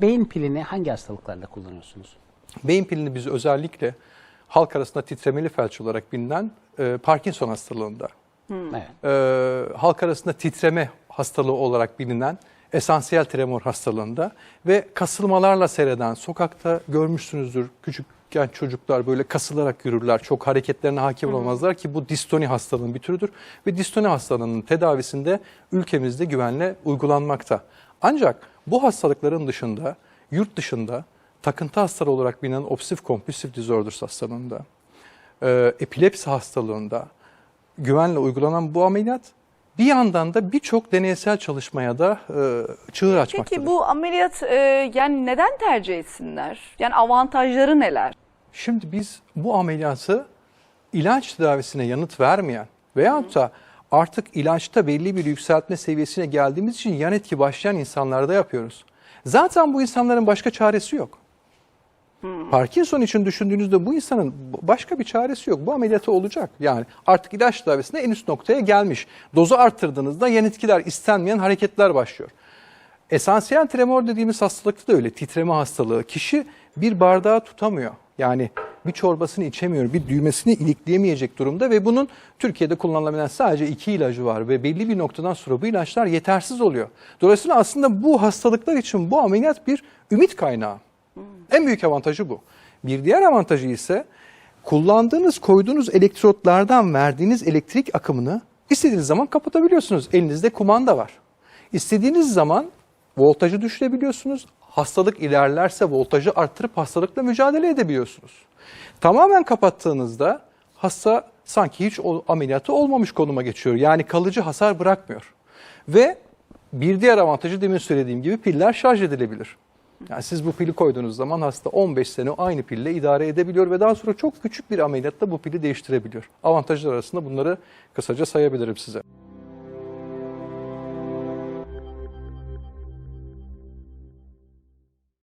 Beyin pilini hangi hastalıklarda kullanıyorsunuz? Beyin pilini biz özellikle halk arasında titremeli felç olarak bilinen e, Parkinson hastalığında, Evet. e, halk arasında titreme hastalığı olarak bilinen esansiyel tremor hastalığında ve kasılmalarla seyreden sokakta görmüşsünüzdür küçükken çocuklar böyle kasılarak yürürler. Çok hareketlerine hakim olamazlar ki bu distoni hastalığının bir türüdür ve distoni hastalığının tedavisinde ülkemizde güvenle uygulanmakta. Ancak bu hastalıkların dışında yurt dışında takıntı hastalığı olarak bilinen obsesif kompulsif disorders hastalığında, e, epilepsi hastalığında güvenle uygulanan bu ameliyat bir yandan da birçok deneysel çalışmaya da e, çığır açmaktadır. Peki bu ameliyat e, yani neden tercih etsinler? Yani avantajları neler? Şimdi biz bu ameliyatı ilaç tedavisine yanıt vermeyen veyahut da artık ilaçta belli bir yükseltme seviyesine geldiğimiz için yan etki başlayan insanlarda yapıyoruz. Zaten bu insanların başka çaresi yok. Parkinson için düşündüğünüzde bu insanın başka bir çaresi yok. Bu ameliyatı olacak. Yani artık ilaç tedavisinde en üst noktaya gelmiş. Dozu arttırdığınızda yan etkiler, istenmeyen hareketler başlıyor. Esansiyel tremor dediğimiz hastalıkta da öyle. Titreme hastalığı. Kişi bir bardağı tutamıyor. Yani bir çorbasını içemiyor, bir düğmesini ilikleyemeyecek durumda ve bunun Türkiye'de kullanılabilen sadece iki ilacı var ve belli bir noktadan sonra bu ilaçlar yetersiz oluyor. Dolayısıyla aslında bu hastalıklar için bu ameliyat bir ümit kaynağı. En büyük avantajı bu. Bir diğer avantajı ise kullandığınız, koyduğunuz elektrotlardan verdiğiniz elektrik akımını istediğiniz zaman kapatabiliyorsunuz. Elinizde kumanda var. İstediğiniz zaman voltajı düşürebiliyorsunuz. Hastalık ilerlerse voltajı arttırıp hastalıkla mücadele edebiliyorsunuz. Tamamen kapattığınızda hasta sanki hiç ameliyatı olmamış konuma geçiyor. Yani kalıcı hasar bırakmıyor. Ve bir diğer avantajı demin söylediğim gibi piller şarj edilebilir. Yani siz bu pili koyduğunuz zaman hasta 15 sene aynı pille idare edebiliyor ve daha sonra çok küçük bir ameliyatla bu pili değiştirebiliyor. Avantajlar arasında bunları kısaca sayabilirim size.